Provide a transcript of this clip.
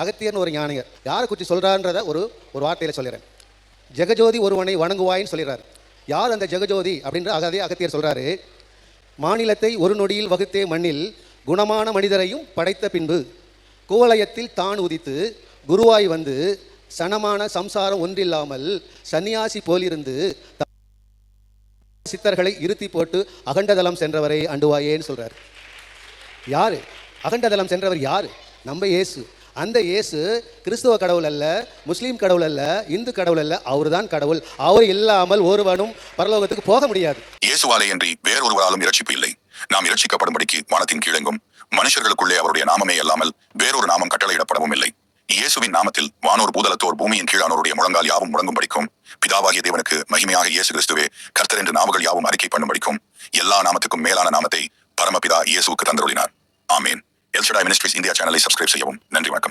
அகத்தியர்னு ஒரு ஞானியர் யாரை குறித்து சொல்கிறான்றத ஒரு ஒரு வார்த்தையில் சொல்லிடுறேன் ஜெகஜோதி ஒருவனை வணங்குவாயின்னு சொல்லிடுறாரு யார் அந்த ஜெகஜோதி அப்படின்ற அகதே அகத்தியர் சொல்கிறாரு மாநிலத்தை ஒரு நொடியில் வகுத்தே மண்ணில் குணமான மனிதரையும் படைத்த பின்பு குவலயத்தில் தான் உதித்து குருவாய் வந்து சனமான சம்சாரம் ஒன்றில்லாமல் சன்னியாசி போலிருந்து சித்தர்களை இருத்தி போட்டு அகண்டதலம் சென்றவரை அண்டுவாயேன்னு சொல்கிறார் யார்? அகண்டதலம் சென்றவர் யார்? நம்ம இயேசு. அந்த இயேசு கிறிஸ்துவ கடவுள் அல்ல முஸ்லீம் கடவுள் அல்ல இந்து கடவுள் அல்ல அவர்தான் கடவுள். அவர் இல்லாமல் ஒருவனும் பரலோகத்துக்கு போக முடியாது. இயேசுவாலே அன்றி வேறொருவராலும் இரட்சிப்பு இல்லை. நாம் இரட்சிக்கப்படும்படிக்கு வானத்தின் கீழெங்கும் மனுஷர்களுக்குள்ளே அவருடைய நாமமே அல்லாமல் வேறொரு நாமம் கட்டளையிடப்படவும் இல்லை. இயேசுவின் நாமத்தில் வானோர் பூதலத்தோர் பூமியின் கீழானோருடைய முழங்கால் யாவும் முழங்கும்படிக்கும் பிதாவாகிய தேவனுக்கு மகிமையாக இயேசு கிறிஸ்துவே கர்த்தர் என்று நாமகள் யாவும் அறிக்கை பண்ணும்படிக்கும் எல்லா நாமத்துக்கும் மேலான நாமத்தை பரமபிதா இயேசுக்கு தந்தருளினார். ஆமேன். எல்சடா மினிஸ்ட்ரிஸ் இந்தியா சேனலை சப்ஸ்கிரைப் செய்யவும் நன்றி வணக்கம்.